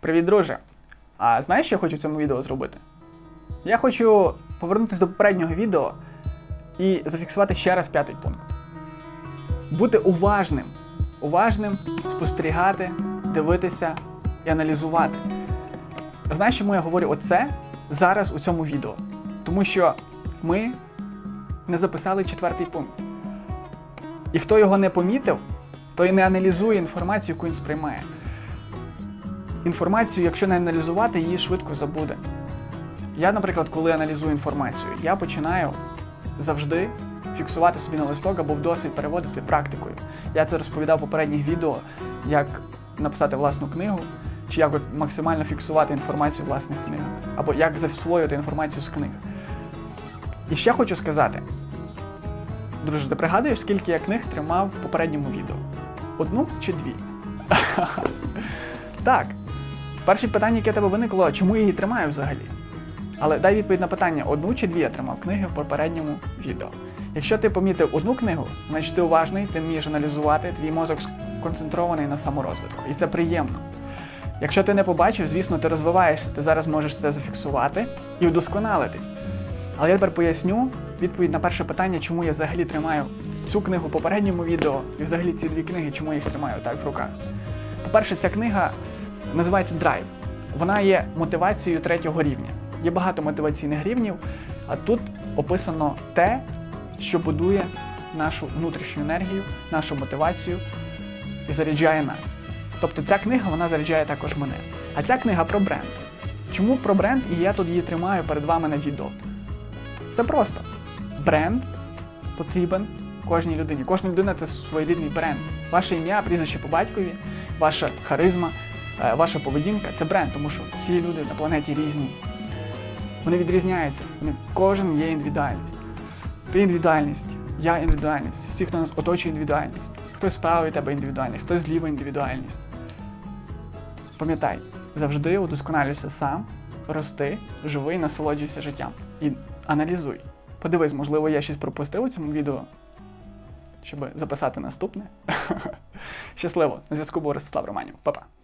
Привіт, друже! А знаєш, що я хочу в цьому відео зробити? Я хочу повернутися до попереднього відео і зафіксувати ще раз п'ятий пункт. Бути уважним. Уважним, спостерігати, дивитися і аналізувати. Знаєш, чому я говорю оце зараз у цьому відео? Тому що ми не записали четвертий пункт. І хто його не помітив, той не аналізує інформацію, яку він сприймає. Інформацію, якщо не аналізувати, її швидко забуде. Я, наприклад, коли аналізую інформацію, я починаю завжди фіксувати собі на листок або в досвід переводити практикою. Я це розповідав в попередніх відео, як написати власну книгу, чи як максимально фіксувати інформацію власних книгах, або як засвоювати інформацію з книг. І ще хочу сказати, друже, ти пригадуєш, скільки я книг тримав в попередньому відео? Одну чи дві? Так. Перше питання, яке тебе виникло, чому я її тримаю взагалі? Але дай відповідь на питання, одну чи дві я тримав книги в попередньому відео. Якщо ти помітив одну книгу, значить ти уважний, ти вмієш аналізувати, твій мозок сконцентрований на саморозвитку. І це приємно. Якщо ти не побачив, звісно, ти розвиваєшся, ти зараз можеш це зафіксувати і удосконалитись. Але я тепер поясню відповідь на перше питання, чому я взагалі тримаю цю книгу в попередньому відео і взагалі ці дві книги, чому я їх тримаю так в руках. По-перше, ця книга називається Драйв. Вона є мотивацією третього рівня. Є багато мотиваційних рівнів, а тут описано те, що будує нашу внутрішню енергію, нашу мотивацію і заряджає нас. Тобто ця книга вона заряджає також мене. А ця книга про бренд. Чому про бренд і я тут її тримаю перед вами на відео? Це просто. Бренд потрібен кожній людині. Кожна людина це своєрідний бренд. Ваше ім'я, прізвище по батькові, ваша харизма, ваша поведінка це бренд, тому що всі люди на планеті різні. Вони відрізняються. Кожен є індивідуальність. Ти індивідуальність, я індивідуальність. Всі, хто нас оточує індивідуальність. Хтось справа від тебе індивідуальність, хтось зліва індивідуальність. Пам'ятай, завжди удосконалюйся сам, рости, живи і насолоджуйся життям. І аналізуй. Подивись, можливо, я щось пропустив у цьому відео, щоб записати наступне. Щасливо! На зв'язку був Ростислав Романів. Па-па!